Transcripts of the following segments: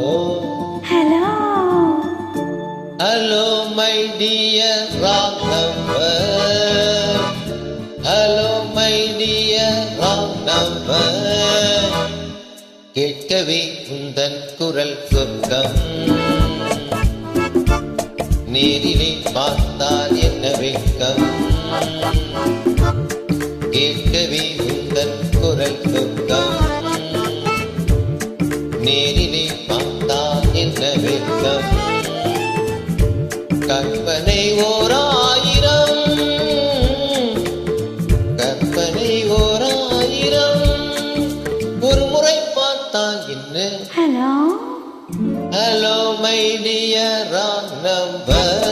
Hello. Hello, my dear wrong number. Hello, my dear wrong number. கேட்கவே உந்தன் குரல் சொர்க்கம் நேரிலே பார்த்தால் என்ன வெட்கம் கேட்கவே நேரிலே பார்த்தால் என்ன வெட்கம் கற்பனை ஓர் ஆயிரம் கற்பனை ஓர் ஆயிரம் ஒரு முறை பார்த்தால் என்ன? Hello. Hello my dear wrong number.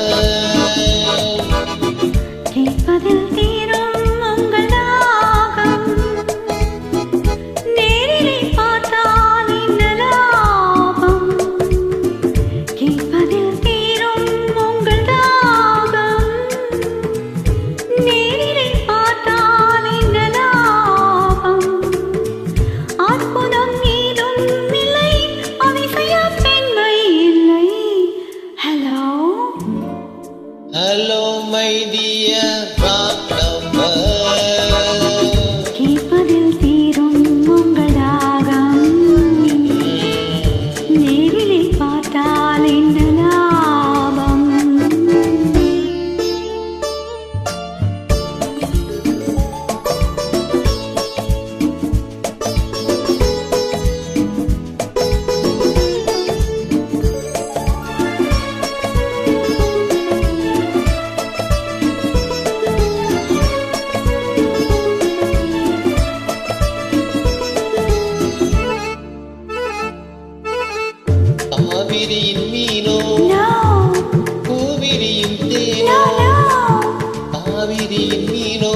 காவிரியின் மீனோ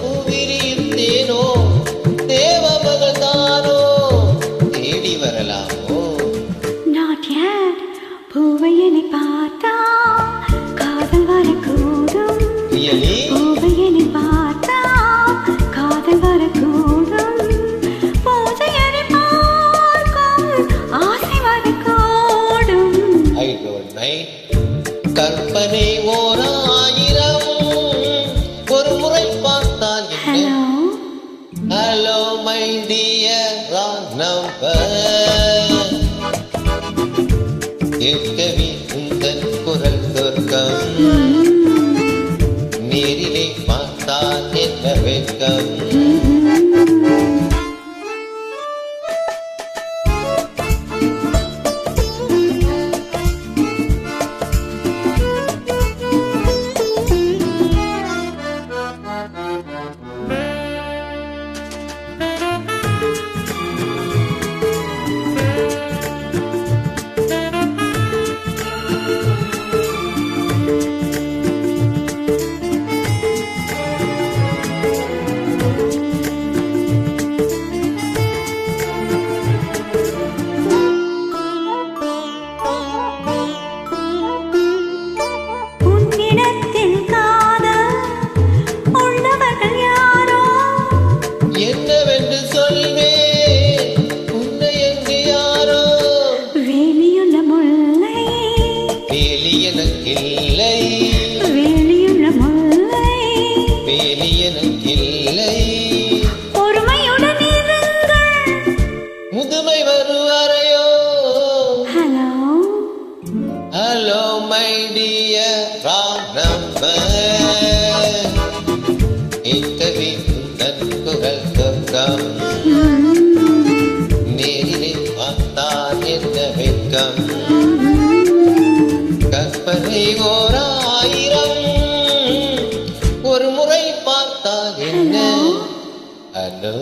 பூவிரியின் தேனோ தேவமகள் தானோ தேடி வரலாமோ? Not yet. பூவையனை பார்த்தா காதல் வரக்கூடும். ரியலி பூவையனை பார்த்தா காதல் வரக்கூடும். பூஜையனை பார்க்கும் ஆசை வரக்கூடும். ஐ டோன்ட் கற்பனை ஓர் ஆயிரம் hello my dear wrong number எனக்கில்லை வேலி எனக்கில்லை முதுமை வருவரையோ? Hello. Hello my dear wrong number. உந்தன் குரல் சொர்க்கம் நேரிலே பார்த்தால் என்ன வெட்கம் கற்பனை ஓர் ஆயிரம் ஒரு முறை பார்த்தா என்ன? ஹலோ?